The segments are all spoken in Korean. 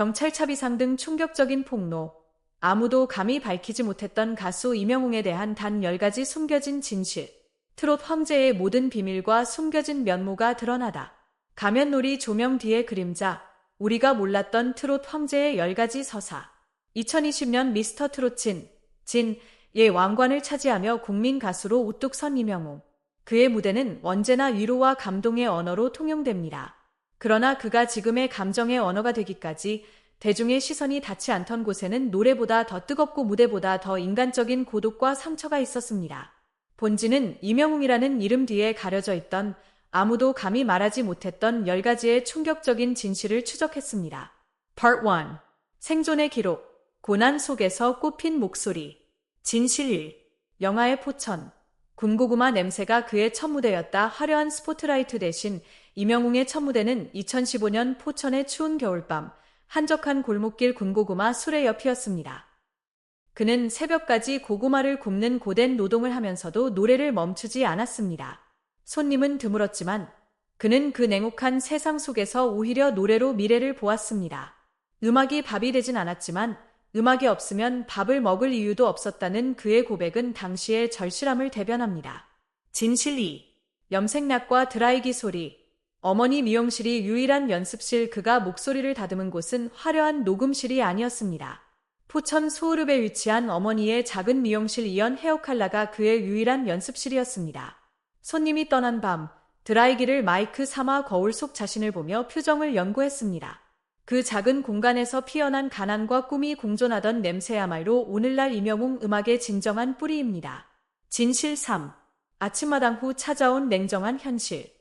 경찰 차 비상 등 충격적인 폭로, 아무도 감히 밝히지 못했던 가수 이명웅에 대한 단 10가지 숨겨진 진실, 트롯 황제의 모든 비밀과 숨겨진 면모가 드러나다. 가면놀이 조명 뒤의 그림자, 우리가 몰랐던 트롯 황제의 10가지 서사. 2020년 미스터 트롯 진, 진, 의 왕관을 차지하며 국민 가수로 우뚝 선 이명웅. 그의 무대는 언제나 위로와 감동의 언어로 통용됩니다. 그러나 그가 지금의 감정의 언어가 되기까지 대중의 시선이 닿지 않던 곳에는 노래보다 더 뜨겁고 무대보다 더 인간적인 고독과 상처가 있었습니다. 본지는 이명웅이라는 이름 뒤에 가려져 있던 아무도 감히 말하지 못했던 10가지의 충격적인 진실을 추적했습니다. Part 1. 생존의 기록. 고난 속에서 꽃핀 목소리. 진실 1. 영화의 포천. 군고구마 냄새가 그의 첫 무대였다. 화려한 스포트라이트 대신 이명웅의 첫 무대는 2015년 포천의 추운 겨울밤 한적한 골목길 군고구마 수레옆이었습니다. 그는 새벽까지 고구마를 굽는 고된 노동을 하면서도 노래를 멈추지 않았습니다. 손님은 드물었지만 그는 그 냉혹한 세상 속에서 오히려 노래로 미래를 보았습니다. 음악이 밥이 되진 않았지만 음악이 없으면 밥을 먹을 이유도 없었다는 그의 고백은 당시의 절실함을 대변합니다. 진실 2. 염색약과 드라이기 소리, 어머니 미용실이 유일한 연습실 그가 목소리를 다듬은 곳은 화려한 녹음실이 아니었습니다. 포천 소울읍에 위치한 어머니의 작은 미용실 이연 헤어칼라가 그의 유일한 연습실이었습니다. 손님이 떠난 밤 드라이기를 마이크 삼아 거울 속 자신을 보며 표정을 연구했습니다. 그 작은 공간에서 피어난 가난과 꿈이 공존하던 냄새야말로 오늘날 이명웅 음악의 진정한 뿌리입니다. 진실 3. 아침마당 후 찾아온 냉정한 현실.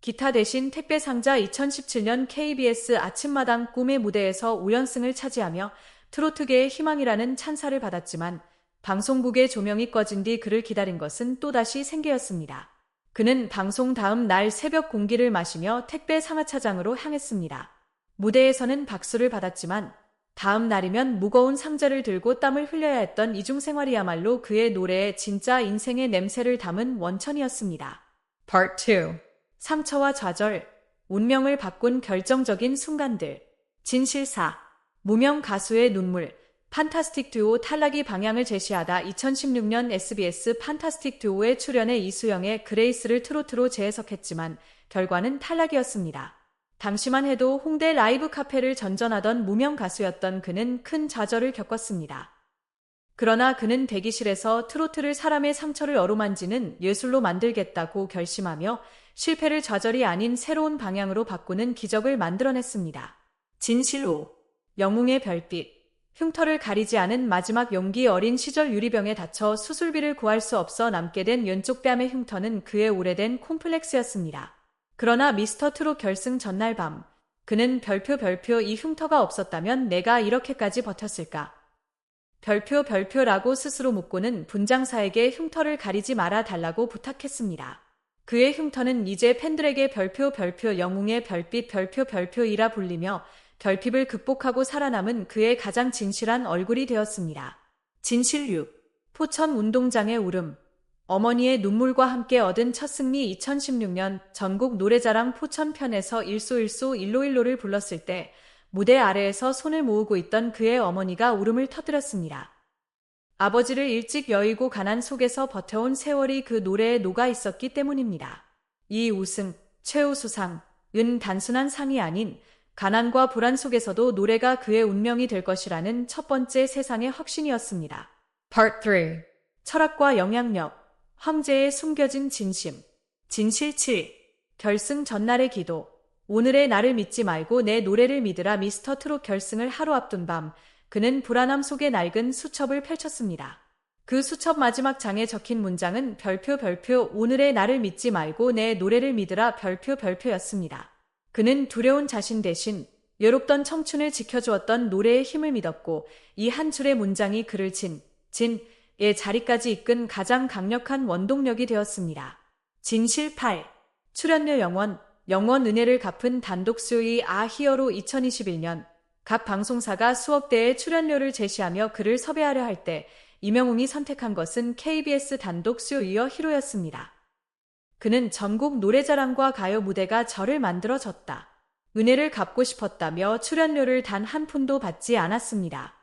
기타 대신 택배 상자 2017년 KBS 아침마당 꿈의 무대에서 5연승을 차지하며 트로트계의 희망이라는 찬사를 받았지만 방송국의 조명이 꺼진 뒤 그를 기다린 것은 또다시 생계였습니다. 그는 방송 다음 날 새벽 공기를 마시며 택배 상하차장으로 향했습니다. 무대에서는 박수를 받았지만 다음 날이면 무거운 상자를 들고 땀을 흘려야 했던 이중 생활이야말로 그의 노래에 진짜 인생의 냄새를 담은 원천이었습니다. Part 2 상처와 좌절, 운명을 바꾼 결정적인 순간들, 진실사, 무명 가수의 눈물, 판타스틱 듀오 탈락이 방향을 제시하다 2016년 SBS 판타스틱 듀오에 출연해 이수영의 그레이스를 트로트로 재해석했지만 결과는 탈락이었습니다. 당시만 해도 홍대 라이브 카페를 전전하던 무명 가수였던 그는 큰 좌절을 겪었습니다. 그러나 그는 대기실에서 트로트를 사람의 상처를 어루만지는 예술로 만들겠다고 결심하며 실패를 좌절이 아닌 새로운 방향으로 바꾸는 기적을 만들어냈습니다. 진실로 영웅의 별빛 흉터를 가리지 않은 마지막 용기 어린 시절 유리병에 다쳐 수술비를 구할 수 없어 남게 된 왼쪽 뺨의 흉터는 그의 오래된 콤플렉스였습니다. 그러나 미스터 트롯 결승 전날 밤 그는 별표 별표 이 흉터가 없었다면 내가 이렇게까지 버텼을까? 별표 별표라고 스스로 묻고는 분장사에게 흉터를 가리지 말아 달라고 부탁했습니다. 그의 흉터는 이제 팬들에게 별표 별표 영웅의 별빛 별표 별표이라 불리며 결핍을 극복하고 살아남은 그의 가장 진실한 얼굴이 되었습니다. 진실 6. 포천 운동장의 울음. 어머니의 눈물과 함께 얻은 첫 승리 2016년 전국 노래자랑 포천편에서 일소일소 일로일로를 불렀을 때 무대 아래에서 손을 모으고 있던 그의 어머니가 울음을 터뜨렸습니다. 아버지를 일찍 여의고 가난 속에서 버텨온 세월이 그 노래에 녹아 있었기 때문입니다. 이 우승, 최우수상, 은 단순한 상이 아닌 가난과 불안 속에서도 노래가 그의 운명이 될 것이라는 첫 번째 세상의 확신이었습니다. Part 3 철학과 영향력, 황제의 숨겨진 진심, 진실 7 결승 전날의 기도, 오늘의 나를 믿지 말고 내 노래를 믿으라 미스터 트롯 결승을 하루 앞둔 밤, 그는 불안함 속에 낡은 수첩을 펼쳤습니다. 그 수첩 마지막 장에 적힌 문장은 별표 별표 오늘의 나를 믿지 말고 내 노래를 믿으라 별표 별표였습니다. 그는 두려운 자신 대신 외롭던 청춘을 지켜주었던 노래의 힘을 믿었고 이 한 줄의 문장이 그를 진, 진 의 자리까지 이끈 가장 강력한 원동력이 되었습니다. 진실 8. 출연료 영원, 영원 은혜를 갚은 단독 수요의 아 히어로 2021년 각 방송사가 수억 대의 출연료를 제시하며 그를 섭외하려 할 때 이명웅이 선택한 것은 KBS 단독 수요이어 히로였습니다. 그는 전국 노래자랑과 가요 무대가 저를 만들어줬다. 은혜를 갚고 싶었다며 출연료를 단 한 푼도 받지 않았습니다.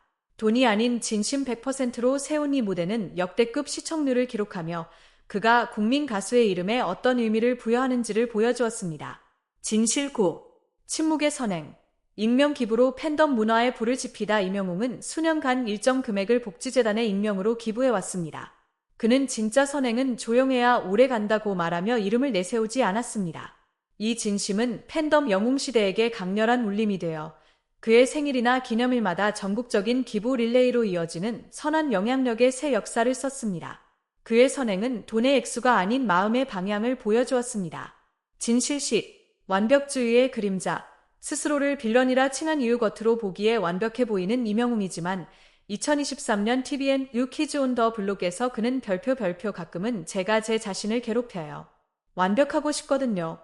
돈이 아닌 진심 100%로 세운 이 무대는 역대급 시청률을 기록하며 그가 국민 가수의 이름에 어떤 의미를 부여하는지를 보여주었습니다. 진실구, 침묵의 선행, 익명 기부로 팬덤 문화에 불을 지피다 이명웅은 수년간 일정 금액을 복지재단에 익명으로 기부해왔습니다. 그는 진짜 선행은 조용해야 오래 간다고 말하며 이름을 내세우지 않았습니다. 이 진심은 팬덤 영웅시대에게 강렬한 울림이 되어 그의 생일이나 기념일마다 전국적인 기부 릴레이로 이어지는 선한 영향력의 새 역사를 썼습니다. 그의 선행은 돈의 액수가 아닌 마음의 방향을 보여주었습니다. 진실시, 완벽주의의 그림자, 스스로를 빌런이라 칭한 이유 겉으로 보기에 완벽해 보이는 이명웅이지만 2023년 TVN 유키즈 온 더 블록에서 그는 별표 별표 가끔은 제가 제 자신을 괴롭혀요. 완벽하고 싶거든요.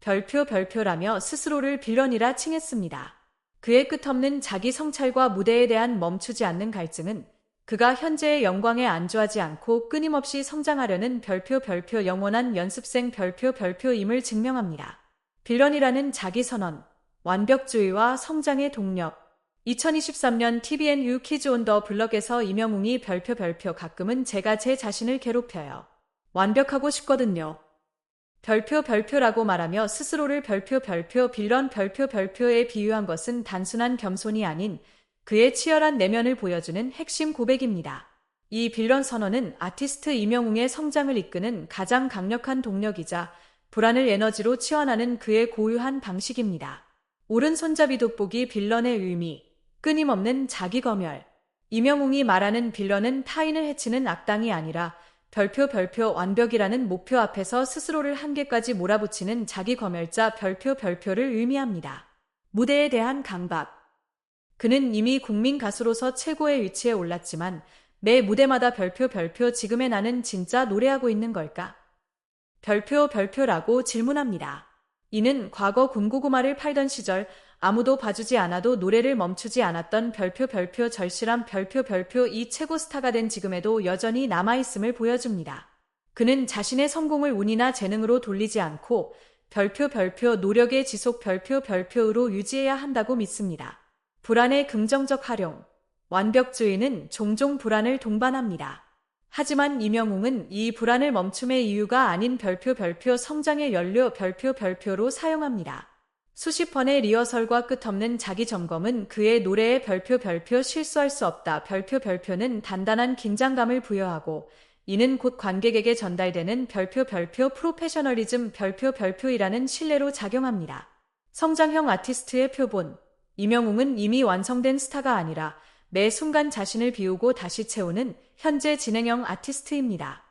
별표 별표라며 스스로를 빌런이라 칭했습니다. 그의 끝없는 자기 성찰과 무대에 대한 멈추지 않는 갈증은 그가 현재의 영광에 안주하지 않고 끊임없이 성장하려는 별표 별표 영원한 연습생 별표 별표임을 증명합니다. 빌런이라는 자기 선언, 완벽주의와 성장의 동력. 2023년 TVN 유키즈 온 더 블럭에서 이명웅이 별표 별표 가끔은 제가 제 자신을 괴롭혀요. 완벽하고 싶거든요. 별표 별표라고 말하며 스스로를 별표 별표 빌런 별표 별표에 비유한 것은 단순한 겸손이 아닌 그의 치열한 내면을 보여주는 핵심 고백입니다. 이 빌런 선언은 아티스트 이명웅의 성장을 이끄는 가장 강력한 동력이자 불안을 에너지로 치환하는 그의 고유한 방식입니다. 오른손잡이 돋보기 빌런의 의미, 끊임없는 자기 검열. 이명웅이 말하는 빌런은 타인을 해치는 악당이 아니라 별표 별표 완벽이라는 목표 앞에서 스스로를 한계까지 몰아붙이는 자기 검열자 별표 별표를 의미합니다. 무대에 대한 강박. 그는 이미 국민 가수로서 최고의 위치에 올랐지만 매 무대마다 별표 별표 지금의 나는 진짜 노래하고 있는 걸까? 별표 별표라고 질문합니다. 이는 과거 군고구마를 팔던 시절 아무도 봐주지 않아도 노래를 멈추지 않았던 별표 별표 절실한 별표 별표 이 최고 스타가 된 지금에도 여전히 남아있음을 보여줍니다. 그는 자신의 성공을 운이나 재능으로 돌리지 않고 별표 별표 노력의 지속 별표 별표로 유지해야 한다고 믿습니다. 불안의 긍정적 활용. 완벽주의는 종종 불안을 동반합니다. 하지만 이명웅은 이 불안을 멈춤의 이유가 아닌 별표 별표 성장의 연료 별표 별표로 사용합니다. 수십 번의 리허설과 끝없는 자기 점검은 그의 노래에 별표 별표 실수할 수 없다. 별표 별표는 단단한 긴장감을 부여하고 이는 곧 관객에게 전달되는 별표 별표 프로페셔널리즘 별표 별표이라는 신뢰로 작용합니다. 성장형 아티스트의 표본 이명웅은 이미 완성된 스타가 아니라 매 순간 자신을 비우고 다시 채우는 현재 진행형 아티스트입니다.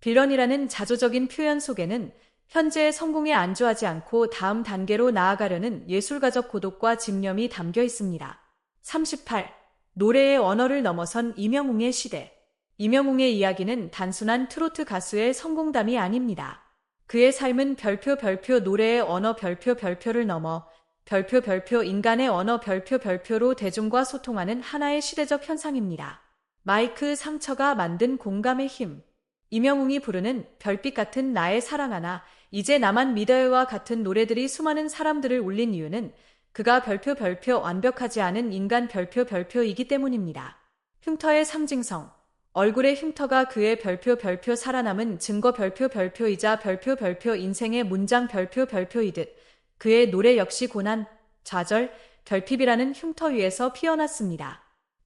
빌런이라는 자조적인 표현 속에는 현재의 성공에 안주하지 않고 다음 단계로 나아가려는 예술가적 고독과 집념이 담겨 있습니다. 38. 노래의 언어를 넘어선 이명웅의 시대. 이명웅의 이야기는 단순한 트로트 가수의 성공담이 아닙니다. 그의 삶은 별표 별표 노래의 언어 별표 별표를 넘어 별표 별표 인간의 언어 별표 별표로 대중과 소통하는 하나의 시대적 현상입니다. 마이크 상처가 만든 공감의 힘. 이명웅이 부르는 별빛 같은 나의 사랑 하나 이제 나만 믿어요와 같은 노래들이 수많은 사람들을 울린 이유는 그가 별표 별표 완벽하지 않은 인간 별표 별표이기 때문입니다. 흉터의 상징성. 얼굴의 흉터가 그의 별표 별표 살아남은 증거 별표 별표이자 별표 별표 인생의 문장 별표 별표이듯 그의 노래 역시 고난, 좌절, 결핍이라는 흉터 위에서 피어났습니다.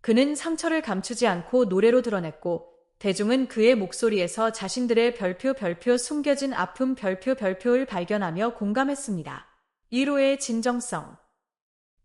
그는 상처를 감추지 않고 노래로 드러냈고 대중은 그의 목소리에서 자신들의 별표 별표 숨겨진 아픔 별표 별표를 발견하며 공감했습니다. 1호의 진정성.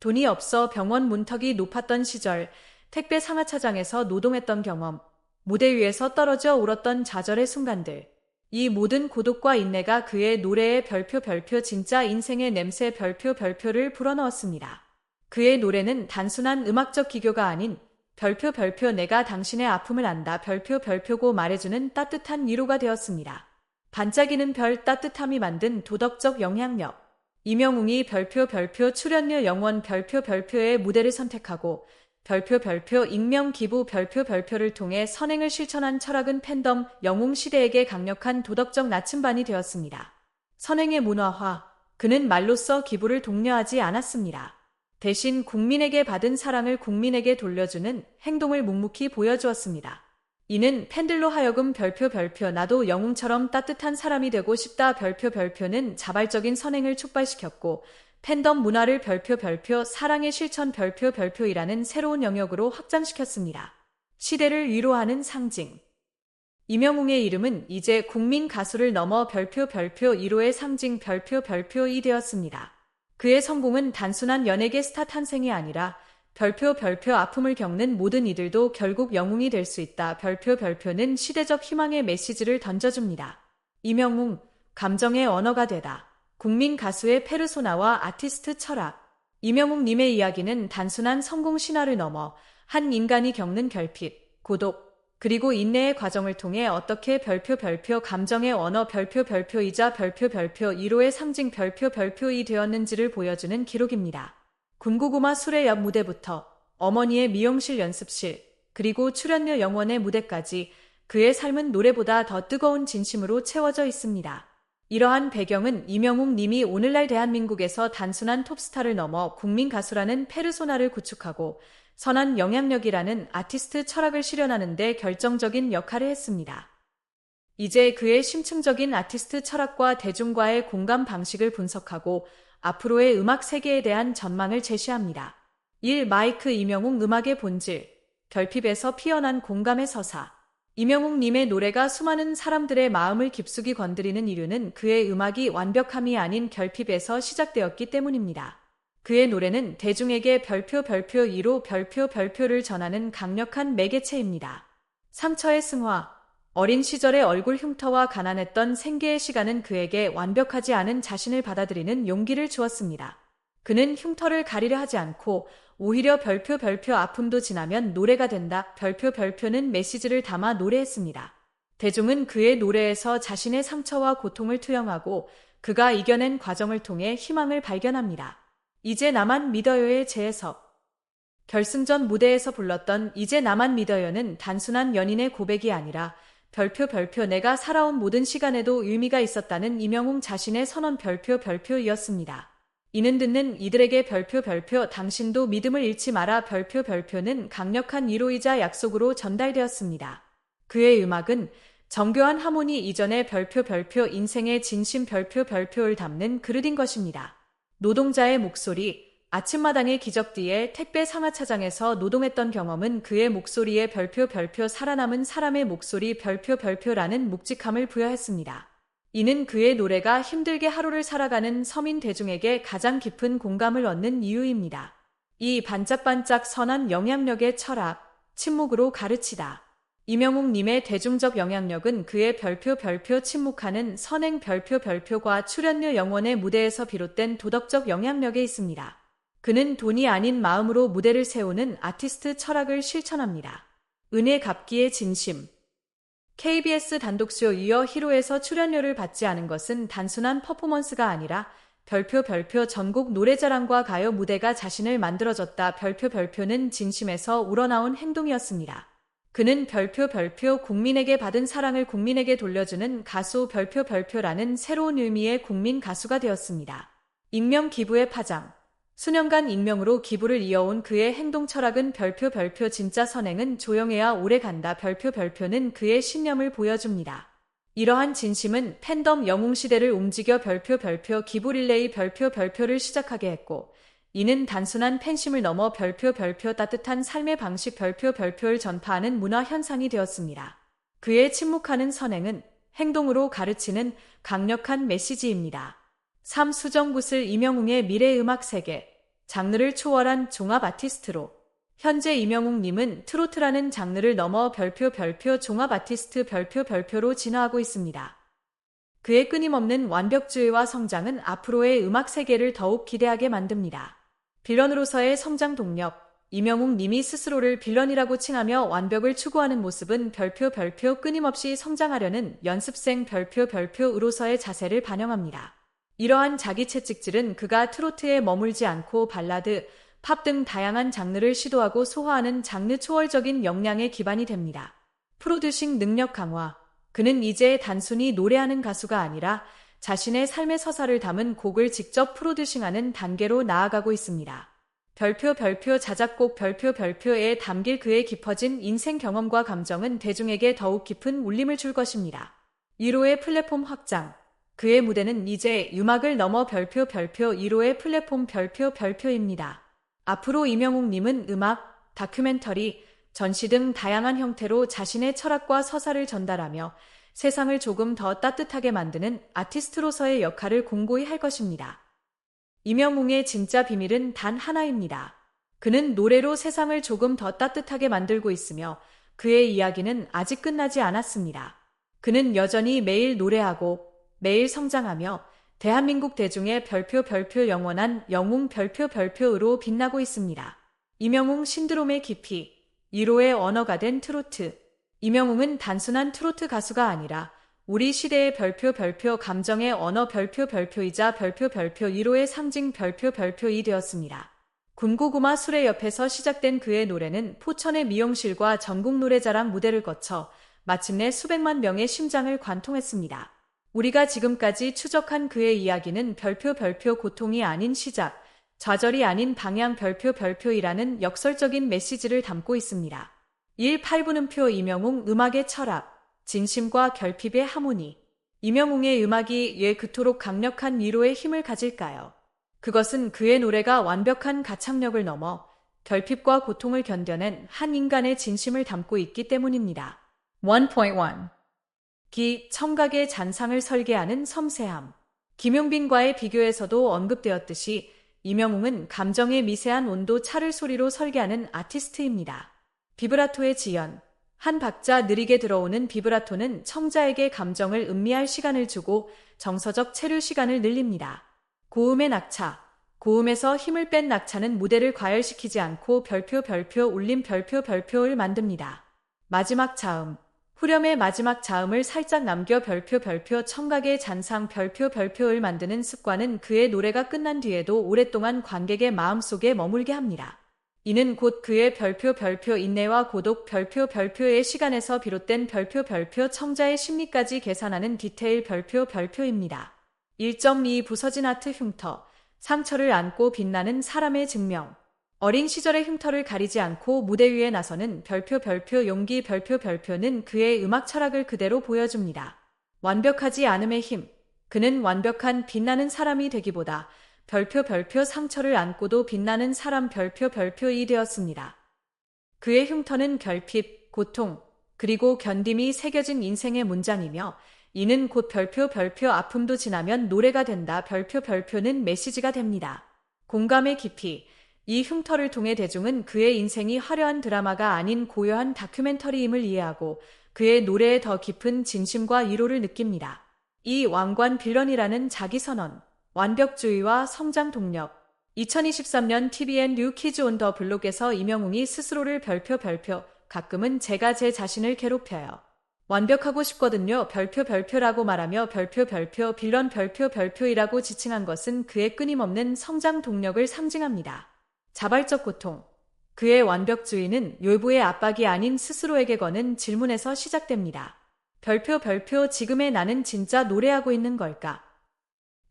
돈이 없어 병원 문턱이 높았던 시절, 택배 상하차장에서 노동했던 경험, 무대 위에서 떨어져 울었던 좌절의 순간들. 이 모든 고독과 인내가 그의 노래에 별표 별표 진짜 인생의 냄새 별표 별표를 불어넣었습니다. 그의 노래는 단순한 음악적 기교가 아닌 별표 별표 내가 당신의 아픔을 안다 별표 별표고 말해주는 따뜻한 위로가 되었습니다. 반짝이는 별 따뜻함이 만든 도덕적 영향력. 이명웅이 별표 별표 출연료 영원 별표 별표의 무대를 선택하고 별표 별표 익명 기부 별표 별표를 통해 선행을 실천한 철학은 팬덤 영웅 시대에게 강력한 도덕적 나침반이 되었습니다. 선행의 문화화, 그는 말로써 기부를 독려하지 않았습니다. 대신 국민에게 받은 사랑을 국민에게 돌려주는 행동을 묵묵히 보여주었습니다. 이는 팬들로 하여금 별표 별표 나도 영웅처럼 따뜻한 사람이 되고 싶다 별표 별표는 자발적인 선행을 촉발시켰고 팬덤 문화를 별표 별표 사랑의 실천 별표 별표이라는 새로운 영역으로 확장시켰습니다. 시대를 위로하는 상징 이명웅의 이름은 이제 국민 가수를 넘어 별표 별표 1호의 상징 별표 별표이 되었습니다. 그의 성공은 단순한 연예계 스타 탄생이 아니라 별표 별표 아픔을 겪는 모든 이들도 결국 영웅이 될 수 있다. 별표 별표는 시대적 희망의 메시지를 던져줍니다. 이명웅, 감정의 언어가 되다. 국민 가수의 페르소나와 아티스트 철학. 이명웅님의 이야기는 단순한 성공 신화를 넘어 한 인간이 겪는 결핍, 고독, 그리고 인내의 과정을 통해 어떻게 별표 별표 감정의 언어 별표 별표이자 별표 별표 1호의 상징 별표 별표이 되었는지를 보여주는 기록입니다. 군고구마 수레 옆 무대부터 어머니의 미용실 연습실 그리고 출연료 영원의 무대까지 그의 삶은 노래보다 더 뜨거운 진심으로 채워져 있습니다. 이러한 배경은 이명웅 님이 오늘날 대한민국에서 단순한 톱스타를 넘어 국민 가수라는 페르소나를 구축하고 선한 영향력이라는 아티스트 철학을 실현하는 데 결정적인 역할을 했습니다. 이제 그의 심층적인 아티스트 철학과 대중과의 공감 방식을 분석하고 앞으로의 음악 세계에 대한 전망을 제시합니다. 1. 마이크 이명웅 음악의 본질 결핍에서 피어난 공감의 서사 이명웅님의 노래가 수많은 사람들의 마음을 깊숙이 건드리는 이유는 그의 음악이 완벽함이 아닌 결핍에서 시작되었기 때문입니다. 그의 노래는 대중에게 별표 별표 2로 별표 별표를 전하는 강력한 매개체입니다. 상처의 승화, 어린 시절의 얼굴 흉터와 가난했던 생계의 시간은 그에게 완벽하지 않은 자신을 받아들이는 용기를 주었습니다. 그는 흉터를 가리려 하지 않고 오히려 별표 별표 아픔도 지나면 노래가 된다. 별표 별표는 메시지를 담아 노래했습니다. 대중은 그의 노래에서 자신의 상처와 고통을 투영하고 그가 이겨낸 과정을 통해 희망을 발견합니다. 이제 나만 믿어요의 재해석. 결승전 무대에서 불렀던 이제 나만 믿어요는 단순한 연인의 고백이 아니라 별표 별표 내가 살아온 모든 시간에도 의미가 있었다는 이명웅 자신의 선언 별표 별표이었습니다. 이는 듣는 이들에게 별표 별표 당신도 믿음을 잃지 마라 별표 별표는 강력한 위로이자 약속으로 전달되었습니다. 그의 음악은 정교한 하모니 이전의 별표 별표 인생의 진심 별표 별표를 담는 그릇인 것입니다. 노동자의 목소리, 아침마당의 기적 뒤에 택배 상하차장에서 노동했던 경험은 그의 목소리에 별표 별표 살아남은 사람의 목소리 별표 별표라는 묵직함을 부여했습니다. 이는 그의 노래가 힘들게 하루를 살아가는 서민 대중에게 가장 깊은 공감을 얻는 이유입니다. 이 반짝반짝 선한 영향력의 철학, 침묵으로 가르치다. 이명웅님의 대중적 영향력은 그의 별표 별표 침묵하는 선행 별표 별표과 출연료 영원의 무대에서 비롯된 도덕적 영향력에 있습니다. 그는 돈이 아닌 마음으로 무대를 세우는 아티스트 철학을 실천합니다. 은혜 갚기의 진심. KBS 단독쇼 이어 히로에서 출연료를 받지 않은 것은 단순한 퍼포먼스가 아니라 별표 별표 전국 노래자랑과 가요 무대가 자신을 만들어졌다. 별표 별표는 진심에서 우러나온 행동이었습니다. 그는 별표 별표 국민에게 받은 사랑을 국민에게 돌려주는 가수 별표 별표라는 새로운 의미의 국민 가수가 되었습니다. 익명 기부의 파장. 수년간 익명으로 기부를 이어온 그의 행동 철학은 별표 별표 진짜 선행은 조용해야 오래 간다. 별표 별표는 그의 신념을 보여줍니다. 이러한 진심은 팬덤 영웅 시대를 움직여 별표 별표 기부 릴레이 별표 별표를 시작하게 했고 이는 단순한 팬심을 넘어 별표 별표 따뜻한 삶의 방식 별표 별표를 전파하는 문화 현상이 되었습니다. 그의 침묵하는 선행은 행동으로 가르치는 강력한 메시지입니다. 3. 수정구슬 이명웅의 미래 음악 세계 장르를 초월한 종합 아티스트로 현재 이명웅님은 트로트라는 장르를 넘어 별표 별표 종합 아티스트 별표 별표로 진화하고 있습니다. 그의 끊임없는 완벽주의와 성장은 앞으로의 음악 세계를 더욱 기대하게 만듭니다. 빌런으로서의 성장 동력, 이명웅 님이 스스로를 빌런이라고 칭하며 완벽을 추구하는 모습은 별표 별표 끊임없이 성장하려는 연습생 별표 별표으로서의 자세를 반영합니다. 이러한 자기 채찍질은 그가 트로트에 머물지 않고 발라드, 팝 등 다양한 장르를 시도하고 소화하는 장르 초월적인 역량의 기반이 됩니다. 프로듀싱 능력 강화. 그는 이제 단순히 노래하는 가수가 아니라 자신의 삶의 서사를 담은 곡을 직접 프로듀싱하는 단계로 나아가고 있습니다. 별표 별표 자작곡 별표 별표에 담길 그의 깊어진 인생 경험과 감정은 대중에게 더욱 깊은 울림을 줄 것입니다. 1호의 플랫폼 확장 그의 무대는 이제 음악을 넘어 별표 별표 1호의 플랫폼 별표 별표입니다. 앞으로 이명웅님은 음악, 다큐멘터리, 전시 등 다양한 형태로 자신의 철학과 서사를 전달하며 세상을 조금 더 따뜻하게 만드는 아티스트로서의 역할을 공고히 할 것입니다. 이명웅의 진짜 비밀은 단 하나입니다. 그는 노래로 세상을 조금 더 따뜻하게 만들고 있으며 그의 이야기는 아직 끝나지 않았습니다. 그는 여전히 매일 노래하고 매일 성장하며 대한민국 대중의 별표 별표 영원한 영웅 별표 별표로 빛나고 있습니다. 이명웅 신드롬의 깊이 1호의 언어가 된 트로트 이명웅은 단순한 트로트 가수가 아니라 우리 시대의 별표 별표 감정의 언어 별표 별표이자 별표 별표 1호의 상징 별표 별표이 되었습니다. 군고구마 수레 옆에서 시작된 그의 노래는 포천의 미용실과 전국 노래자랑 무대를 거쳐 마침내 수백만 명의 심장을 관통했습니다. 우리가 지금까지 추적한 그의 이야기는 별표 별표 고통이 아닌 시작, 좌절이 아닌 방향 별표 별표이라는 역설적인 메시지를 담고 있습니다. 1. 8분음표 이명웅 음악의 철학, 진심과 결핍의 하모니. 이명웅의 음악이 왜 그토록 강력한 위로의 힘을 가질까요? 그것은 그의 노래가 완벽한 가창력을 넘어 결핍과 고통을 견뎌낸 한 인간의 진심을 담고 있기 때문입니다. 1.1 기 청각의 잔상을 설계하는 섬세함. 김용빈과의 비교에서도 언급되었듯이 이명웅은 감정의 미세한 온도 차를 소리로 설계하는 아티스트입니다. 비브라토의 지연. 한 박자 느리게 들어오는 비브라토는 청자에게 감정을 음미할 시간을 주고 정서적 체류 시간을 늘립니다. 고음의 낙차. 고음에서 힘을 뺀 낙차는 무대를 과열시키지 않고 별표 별표 울림 별표 별표를 만듭니다. 마지막 자음. 후렴의 마지막 자음을 살짝 남겨 별표 별표 청각의 잔상 별표 별표를 만드는 습관은 그의 노래가 끝난 뒤에도 오랫동안 관객의 마음속에 머물게 합니다. 이는 곧 그의 별표 별표 인내와 고독 별표 별표의 시간에서 비롯된 별표 별표 청자의 심리까지 계산하는 디테일 별표 별표입니다. 1.2 부서진 아트 흉터 상처를 안고 빛나는 사람의 증명 어린 시절의 흉터를 가리지 않고 무대 위에 나서는 별표 별표 용기 별표 별표는 그의 음악 철학을 그대로 보여줍니다. 완벽하지 않음의 힘 그는 완벽한 빛나는 사람이 되기보다 별표 별표 상처를 안고도 빛나는 사람 별표 별표이 되었습니다. 그의 흉터는 결핍, 고통, 그리고 견딤이 새겨진 인생의 문장이며 이는 곧 별표 별표 아픔도 지나면 노래가 된다 별표 별표는 메시지가 됩니다. 공감의 깊이 이 흉터를 통해 대중은 그의 인생이 화려한 드라마가 아닌 고요한 다큐멘터리임을 이해하고 그의 노래에 더 깊은 진심과 위로를 느낍니다. 이 왕관 빌런이라는 자기 선언, 완벽주의와 성장 동력. 2023년 TVN 뉴 키즈 온 더 블록에서 이명웅이 스스로를 별표 별표, 가끔은 제가 제 자신을 괴롭혀요. 완벽하고 싶거든요. 별표 별표라고 말하며 별표 별표 빌런 별표 별표이라고 지칭한 것은 그의 끊임없는 성장 동력을 상징합니다. 자발적 고통. 그의 완벽주의는 율부의 압박이 아닌 스스로에게 거는 질문에서 시작됩니다. 별표 별표 지금의 나는 진짜 노래하고 있는 걸까?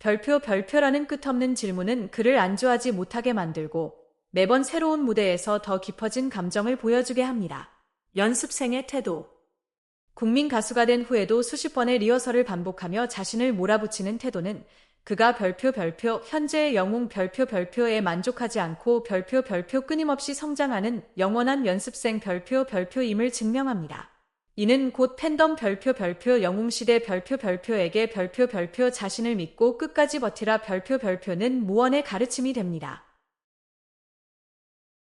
별표 별표라는 끝없는 질문은 그를 안주하지 못하게 만들고 매번 새로운 무대에서 더 깊어진 감정을 보여주게 합니다. 연습생의 태도. 국민 가수가 된 후에도 수십 번의 리허설을 반복하며 자신을 몰아붙이는 태도는 그가 별표 별표 현재의 영웅 별표 별표에 만족하지 않고 별표 별표 끊임없이 성장하는 영원한 연습생 별표 별표임을 증명합니다. 이는 곧 팬덤 별표 별표 영웅시대 별표 별표에게 별표 별표 자신을 믿고 끝까지 버티라 별표 별표는 무언의 가르침이 됩니다.